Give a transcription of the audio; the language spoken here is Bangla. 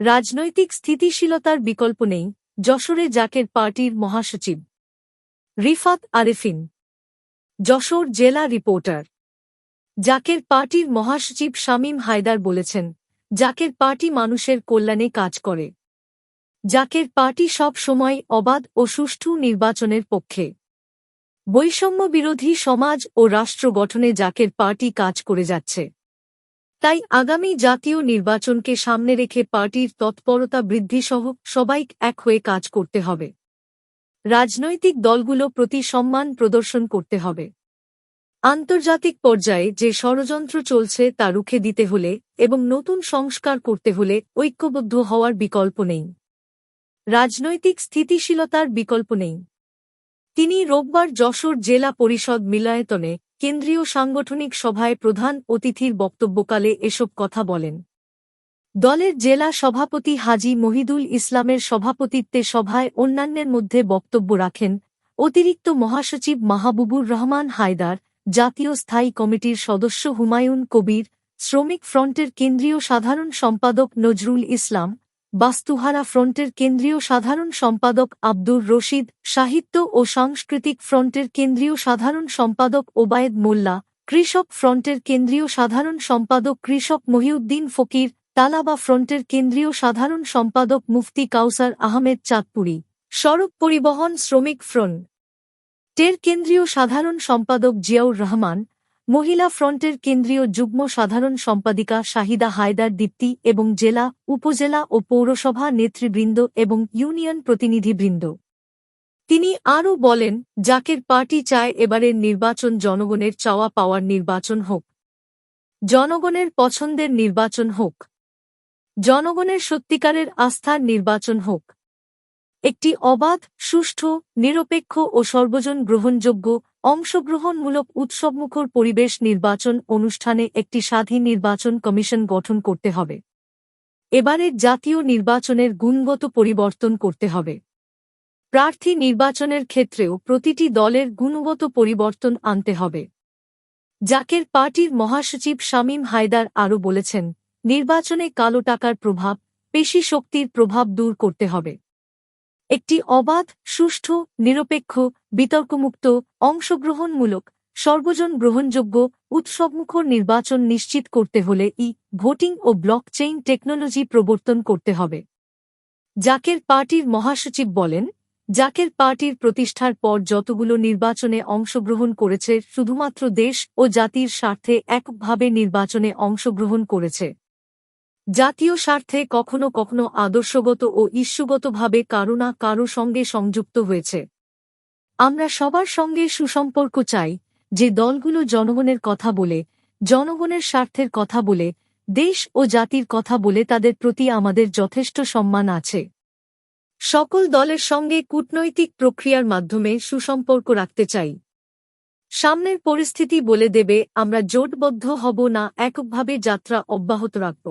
রাজনৈতিক স্থিতিশীলতার বিকল্প নেই যশোরে জাকের পার্টির মহাসচিব। রিফাত আরেফিন। যশোর জেলা রিপোর্টার। জাকের পার্টির মহাসচিব শামীম হায়দার বলেছেন, জাকের পার্টি মানুষের কল্যাণে কাজ করে। জাকের পার্টি সব সময় অবাধ ও সুষ্ঠু নির্বাচনের পক্ষে। বৈষম্য বিরোধী সমাজ ও রাষ্ট্র গঠনে জাকের পার্টি কাজ করে যাচ্ছে। তাই আগামী জাতীয় নির্বাচনকে সামনে রেখে পার্টির তৎপরতা বৃদ্ধিসহ সবাই এক হয়ে কাজ করতে হবে। রাজনৈতিক দলগুলো প্রতি সম্মান প্রদর্শন করতে হবে। আন্তর্জাতিক পর্যায়ে যে ষড়যন্ত্র চলছে তা রুখে দিতে হলে এবং নতুন সংস্কার করতে হলে ঐক্যবদ্ধ হওয়ার বিকল্প নেই। রাজনৈতিক স্থিতিশীলতার বিকল্প নেই। তিনি রোববার যশোর জেলা পরিষদ মিলায়তনে কেন্দ্রীয় সাংগঠনিক সভায় প্রধান অতিথির বক্তব্যকালে এসব কথা বলেন। দলের জেলা সভাপতি হাজি মহিদুল ইসলামের সভাপতিত্বে সভায় অন্যান্যের মধ্যে বক্তব্য রাখেন অতিরিক্ত মহাসচিব মাহবুবুর রহমান হায়দার, জাতীয় স্থায়ী কমিটির সদস্য হুমায়ুন কবির, শ্রমিক ফ্রন্টের কেন্দ্রীয় সাধারণ সম্পাদক নজরুল ইসলাম বাস্তুহারা ফ্রন্টের কেন্দ্রীয় সাধারণ সম্পাদক আব্দুর রশিদ, সাহিত্য ও সাংস্কৃতিক ফ্রন্টের কেন্দ্রীয় সাধারণ সম্পাদক ওবায়েদ মোল্লা, কৃষক ফ্রন্টের কেন্দ্রীয় সাধারণ সম্পাদক কৃষক মহিউদ্দিন ফকির, তালাবা ফ্রন্টের কেন্দ্রীয় সাধারণ সম্পাদক মুফতি কাউসার আহমেদ চাঁদপুরি। সড়ক পরিবহন শ্রমিক ফ্রন্ট। টের কেন্দ্রীয় সাধারণ সম্পাদক জিয়াউর রহমান মহিলা ফ্রন্টের কেন্দ্রীয় যুগ্ম সাধারণ সম্পাদিকা শাহিদা হায়দার দীপ্তি এবং জেলা, উপজেলা ও পৌরসভা নেতৃবৃন্দ এবং ইউনিয়ন প্রতিনিধিবৃন্দ। তিনি আরও বলেন, জাকের পার্টি চায় এবারের নির্বাচন জনগণের চাওয়া পাওয়ার নির্বাচন হোক। জনগণের পছন্দের নির্বাচন হোক। জনগণের সত্যিকারের আস্থার নির্বাচন হোক। একটি অবাধ, সুষ্ঠু, নিরপেক্ষ ও সর্বজন গ্রহণযোগ্য, অংশগ্রহণমূলক উৎসবমুখর পরিবেশ নির্বাচন অনুষ্ঠানে একটি স্বাধীন নির্বাচন কমিশন গঠন করতে হবে। এবারের জাতীয় নির্বাচনের গুণগত পরিবর্তন করতে হবে। প্রার্থী নির্বাচনের ক্ষেত্রেও প্রতিটি দলের গুণগত পরিবর্তন আনতে হবে। জাকের পার্টির মহাসচিব শামীম হায়দার আরও বলেছেন, নির্বাচনে কালো টাকার প্রভাব, পেশি শক্তির প্রভাব দূর করতে হবে। একটি অবাধ, সুষ্ঠু, নিরপেক্ষ, বিতর্কমুক্ত, অংশগ্রহণমূলক, সর্বজন গ্রহণযোগ্য উৎসবমুখর নির্বাচন নিশ্চিত করতে হলে ই ভোটিং ও ব্লকচেইন টেকনোলজি প্রবর্তন করতে হবে। জাকের পার্টির মহাসচিব বলেন, জাকের পার্টির প্রতিষ্ঠার পর যতগুলো নির্বাচনে অংশগ্রহণ করেছে, শুধুমাত্র দেশ ও জাতির স্বার্থে একভাবে নির্বাচনে অংশগ্রহণ করেছে। জাতীয় স্বার্থে কখনো কখনো আদর্শগত ও ইস্যুগতভাবে কারও না কারও সঙ্গে সংযুক্ত হয়েছে। আমরা সবার সঙ্গে সুসম্পর্ক চাই, যে দলগুলো জনগণের কথা বলে, জনগণের স্বার্থের কথা বলে, দেশ ও জাতির কথা বলে তাদের প্রতি আমাদের যথেষ্ট সম্মান আছে। সকল দলের সঙ্গে কূটনৈতিক প্রক্রিয়ার মাধ্যমে সুসম্পর্ক রাখতে চাই। সামনের পরিস্থিতি বলে দেবে, আমরা জোটবদ্ধ হব না, এককভাবে যাত্রা অব্যাহত রাখব।